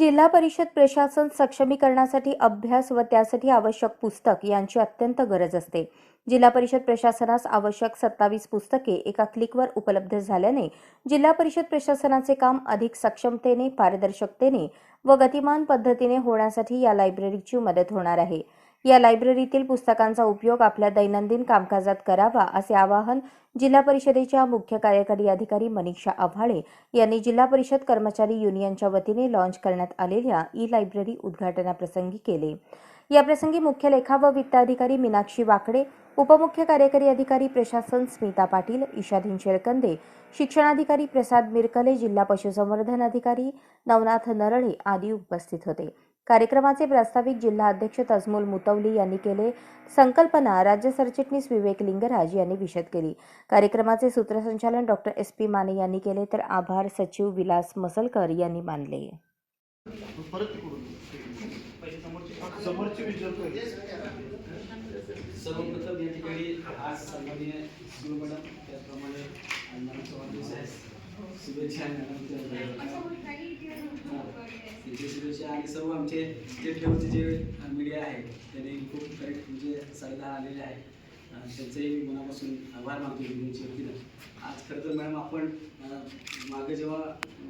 जिल्हा परिषद प्रशासन सक्षमीकरणासाठी अभ्यास व त्यासाठी आवश्यक पुस्तक यांची अत्यंत गरज असते. जिल्हा परिषद प्रशासनास आवश्यक सत्तावीस पुस्तके एका क्लिकवर उपलब्ध झाल्याने जिल्हा परिषद प्रशासनाचे काम अधिक सक्षमतेने पारदर्शकतेने व गतिमान पद्धतीने होण्यासाठी या लायब्ररीची मदत होणार आहे. या लायब्ररीतील पुस्तकांचा उपयोग आपल्या दैनंदिन कामकाजात करावा असे आवाहन जिल्हा परिषदेच्या मुख्य कार्यकारी अधिकारी मनीषा आव्हाळे यांनी जिल्हा परिषद कर्मचारी युनियनच्या वतीने लॉन्च करण्यात आलेल्या ई लायब्ररी उद्घाटनाप्रसंगी केले. याप्रसंगी मुख्य लेखा व वित्त अधिकारी मीनाक्षी वाकडे उपमुख्य कार्यकारी अधिकारी प्रशासन स्मिता पाटील ईशाधीन शेळकंदे शिक्षणाधिकारी प्रसाद मिरकले जिल्हा पशुसंवर्धन अधिकारी नवनाथ नरळे आदी उपस्थित होते. कार्यक्रमाचे प्रास्ताविक जिल्हा अध्यक्ष तजमुल मुतवली यांनी केले. संकल्पना राज्य सरचिटणीस विवेक लिंगराज यांनी विशद केली. कार्यक्रमाचे सूत्रसंचालन डॉक्टर एस पी माने यांनी केले तर आभार सचिव विलास मसलकर यांनी मानले. परत तिकडून समोरची विचारतोय. सर्वप्रथम या ठिकाणी आज शिव मॅडम त्याचप्रमाणे मॅडम शुभेच्छा मॅडम शुभेच्छा आणि सर्व आमचे स्टेट लेवलचे जे मीडिया आहे त्यांनी खूप करेक्ट म्हणजे साडेदहा आलेले आहे अं, त्यांचंही मी मनापासून आभार मानतो युनियनच्या वतीनं. आज खरं तर मॅडम आपण मागे जेव्हा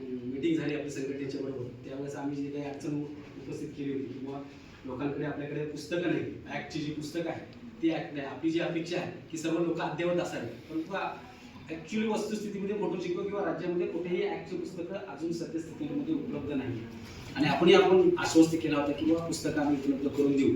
मीटिंग झाली आपल्या संघटनेच्या बरोबर त्यावेळेस आम्ही जी काही अडचण उपस्थित केली होती किंवा लोकांकडे आपल्याकडे पुस्तकं नाही ॲक्टची जी पुस्तकं आहे ती ॲक्ट नाही आपली जी अपेक्षा आहे की सर्व लोक अद्ययावत असावी परंतु ऍक्च्युअली वस्तुस्थितीमध्ये मोठू शिकव किंवा राज्यामध्ये कुठेही ऍक्च्युअल पुस्तकं अजून सद्यस्थितीमध्ये उपलब्ध नाही आणि आपणही आपण आश्वस्त केला होता की बाबा पुस्तकं आम्ही उपलब्ध करून देऊ.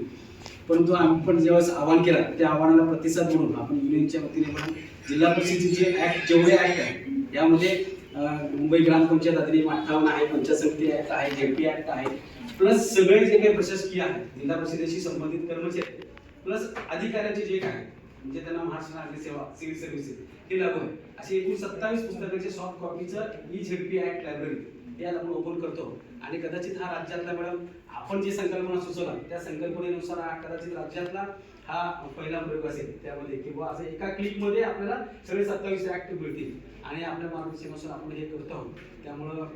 परंतु आम्ही पण ज्यावेळेस आव्हान केलं त्या आव्हानाला प्रतिसाद म्हणून आपण युनियनच्या वतीने म्हणून जिल्हा परिषदेचे जे ऍक्ट जेवढे ॲक्ट आहे यामध्ये मुंबई ग्रामपंचायत अधिनियम अठ्ठावन्न आहे पंचायत समिती ऍक्ट आहे जेपी ऍक्ट आहे प्लस सगळे जे काही प्रशासकीय आहेत जिल्हा परिषदेशी संबंधित कर्मचारी प्लस अधिकाऱ्यांचे जे काय म्हणजे त्यांना महाराष्ट्र नागरी सेवा सिव्हिल सर्व्हिसेस हे लागू आहे. अशी एकूण सत्तावीस पुस्तकांचे soft कॉपीचं e Z P act library हे आपण ओपन करतो. आणि कदाचित हा राज्यातला मॅडम आपण जी संकल्पना सुचवला त्या संकल्पनेनुसार हा कदाचित राज्यातला हा पहिला प्रयोग असेल त्यामध्ये. किंवा असं एका क्लिकमध्ये आपल्याला सगळे सत्तावीस ऍक्ट मिळतील. आणि आपल्या मार्गदर्शनानुसार आपण हे करतो आहोत. त्यामुळं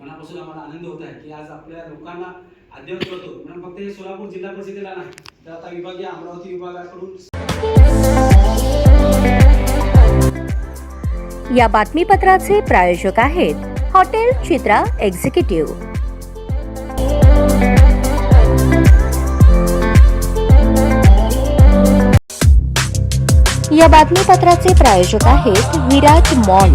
मनापासून आम्हाला आनंद होत आहे की आज आपल्या लोकांना अद्ययावत करतो. म्हणून फक्त हे सोलापूर जिल्हा परिषदेला नाही तर आता विभागीय अमरावती विभागाकडून या बातमीपत्राचे प्रायोजक आहेत हॉटेल चित्रा एक्झिक्युटिव्ह. या बातमीपत्राचे प्रायोजक आहेत विराज मॉल.